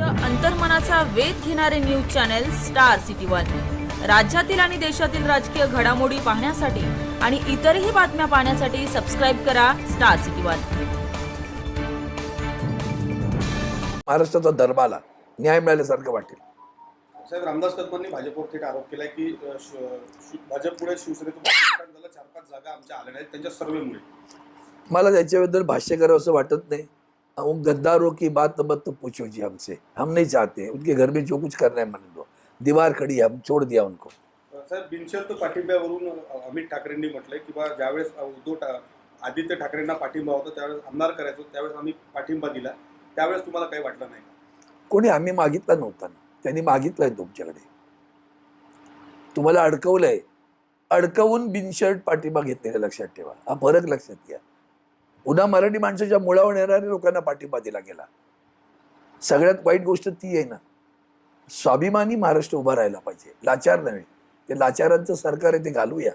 अंतर्मनाचा वेध घेणारे news channel star city one. राज्यातील आणि देशातील राजकीय घडामोडी पाहण्यासाठी आणि इतरही बातम्या पाहण्यासाठी सबस्क्राईब करा स्टार सिटी वन. महाराष्ट्राचा दरबाला न्याय मिळाल्यासारखं वाटेल. साहेब रामदास कदमांनी आरोप केलाय की शिवसेनेतून झालं चार पाच जागा आमच्या आल्या नाहीत त्यांच्या सर्वेमुळे. मला त्याच्याबद्दल भाष्य करावं असं वाटत नाही. हम गद्दारों की बात मत तो पूछो जी हमसे। हम नहीं चाहते। उनके घर में जो कुछ करना है मन दो दीवार खड़ी है हम छोड़ दिया उनको। साहेब बिनशर्त पाठिंब्यावरून अमित ठाकरेंनी म्हटलंय की बा ज्यावेळेस उद्धव आदित्य ठाकरेंना पाठिंबा होता त्यावेळेस आमदार करायचो त्यावेळेस आम्ही पाठिंबा दिला. त्यावेळेस तुम्हाला काही वाटलं नाही? कोणी आम्ही मागितला नव्हता ना. त्यांनी मागितलंय तुमच्याकडे. तुम्हाला अडकवलंय. अडकवून बिनशर्ट पाठिंबा घेतलेला लक्षात ठेवा. हा फरक लक्षात घ्या. पुन्हा मराठी माणसाच्या मुळावर येणाऱ्या लोकांना पाठिंबा दिला गेला. सगळ्यात वाईट गोष्ट ती आहे ना स्वाभिमानी महाराष्ट्र उभा राहायला पाहिजे. लाचार नव्हे. ते लाचारांचं सरकार आहे ते घालूया.